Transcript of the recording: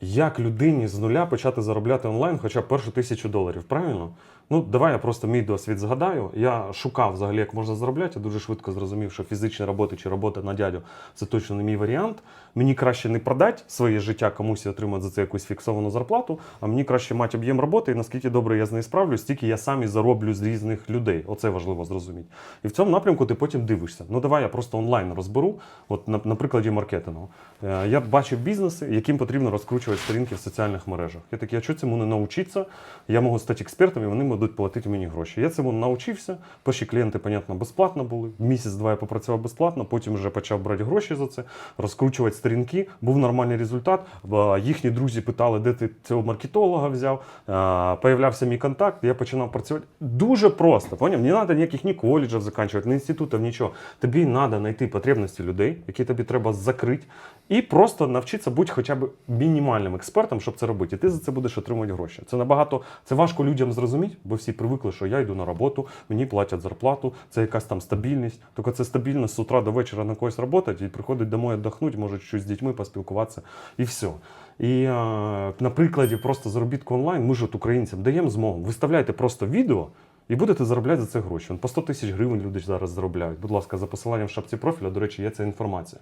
Як людині з нуля почати заробляти онлайн хоча б першу тисячу доларів, правильно? Ну, давай я просто мій досвід згадаю. Я шукав взагалі, як можна заробляти. Я дуже швидко зрозумів, що фізична робота чи робота на дядю це точно не мій варіант. Мені краще не продати своє життя комусь і отримати за це якусь фіксовану зарплату, а мені краще мати об'єм роботи, і наскільки добре я з нею справлюсь, стільки я сам і зароблю з різних людей. Оце важливо зрозуміти. І в цьому напрямку ти потім дивишся. Ну давай я просто онлайн розберу. От на, на прикладі маркетингу. Е, Я бачив бізнеси, яким потрібно розкручувати сторінки в соціальних мережах. Я такий, а що цьому не навчитися? Я можу стати експертом, і вони будуть платити мені гроші. Я цьому навчився. Перші клієнти, понятно, безплатно були. Місяць-два я попрацював безплатно, потім вже почав брати гроші за це, розкручувати сторінки. Був нормальний результат. Їхні друзі питали, де ти цього маркетолога взяв. Е, Появлявся мій контакт, я починав працювати. Дуже просто. Поняв? Не треба ніяких ні коледжів закінчувати, ні інститутів, нічого. Тобі треба знайти потребності людей, які тобі треба закрити, і просто навчитися бути хоча б мінімальним експертом, щоб це робити. І ти за це будеш отримувати гроші. Це набагато це важко людям зрозуміти, бо всі привикли, що я йду на роботу, мені платять зарплату, це якась там стабільність. Тільки це стабільність з утра до вечора на когось працювати і приходить домой віддохнути, може щось з дітьми поспілкуватися, і все. І е, на прикладі просто заробітку онлайн, ми ж от українцям даємо змогу. Виставляйте просто відео. І будете заробляти за це гроші. По 100 тисяч гривень люди зараз заробляють. Будь ласка, за посиланням в шапці профіля, до речі, є ця інформація.